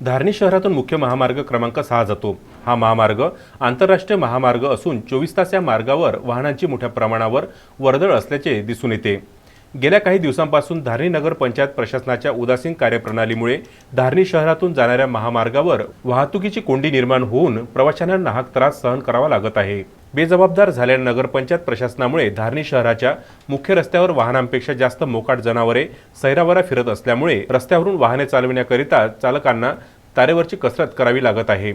धारणी शहरातून मुख्य महामार्ग क्रमांक सहा जातो. हा महामार्ग आंतरराष्ट्रीय महामार्ग असून चोवीस तास या मार्गावर वाहनांची मोठ्या प्रमाणावर वर्दळ असल्याचे दिसून येते. गेल्या काही दिवसांपासून धारणी नगर पंचायत प्रशासनाच्या उदासीन कार्यप्रणालीमुळे धारणी शहरातून जाणाऱ्या महामार्गावर वाहतुकीची कोंडी निर्माण होऊन प्रवाशांना नाहक त्रास सहन करावा लागत आहे. बेजबाबदार झालेल्या नगरपंचायत प्रशासनामुळे धारणी शहराच्या मुख्य रस्त्यावर वाहनांपेक्षा जास्त मोकाट जनावरे सैरावरा फिरत असल्यामुळे रस्त्यावरून वाहने चालविण्याकरिता चालकांना तारेवरची कसरत करावी लागत आहे.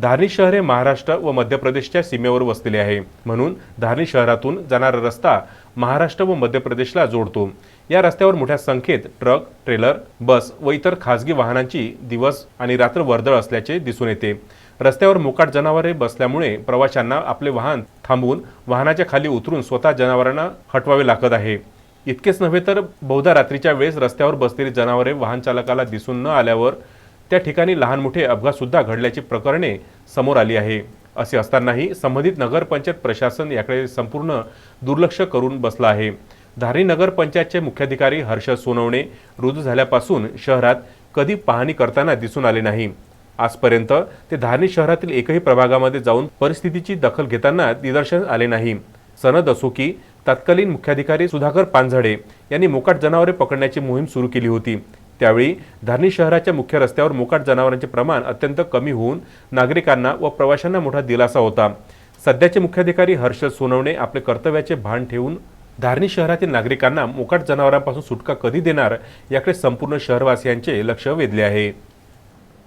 धारणी शहर हे महाराष्ट्र व मध्य प्रदेशच्या सीमेवर वसलेले आहे. म्हणून धारणी शहरातून जाणारा रस्ता महाराष्ट्र व मध्य प्रदेशला जोडतो. या रस्त्यावर मोठ्या संख्येत ट्रक ट्रेलर बस व इतर खासगी वाहनांची दिवस आणि रात्र वर्दळ असल्याचे दिसून येते. रस्त्यावर मोकाट जनावरे बसल्यामुळे प्रवाशांना आपले वाहन थांबवून वाहनाच्या खाली उतरून स्वतः जनावरांना हटवावे लागत आहे. इतकेच नव्हे तर बहुधा रात्रीच्या वेळेस रस्त्यावर बसलेली जनावरे वाहन चालकाला दिसून न आल्यावर त्या ठिकाणी लहान मोठे अपघातसुद्धा घडल्याची प्रकरणे समोर आली आहे. असे असतानाही संबंधित नगरपंचायत प्रशासन याकडे संपूर्ण दुर्लक्ष करून बसलं आहे. धारी नगरपंचायतचे मुख्याधिकारी हर्ष सोनवणे रुजू झाल्यापासून शहरात कधी पाहणी करताना दिसून आले नाही. आजपर्यंत ते धारणी शहरातील एकही प्रभागामध्ये जाऊन परिस्थितीची दखल घेताना निदर्शन आले नाही. सनद असो की तत्कालीन मुख्याधिकारी सुधाकर पानझडे यांनी मोकाट जनावरे पकडण्याची मोहीम सुरू केली होती. त्यावेळी धारणी शहराच्या मुख्य रस्त्यावर मोकाट जनावरांचे प्रमाण अत्यंत कमी होऊन नागरिकांना व प्रवाशांना मोठा दिलासा होता. सध्याचे मुख्याधिकारी हर्षद सोनवणे आपले कर्तव्याचे भान ठेवून धारणी शहरातील नागरिकांना मोकाट जनावरांपासून सुटका कधी देणार याकडे संपूर्ण शहरवासियांचे लक्ष वेधले आहे.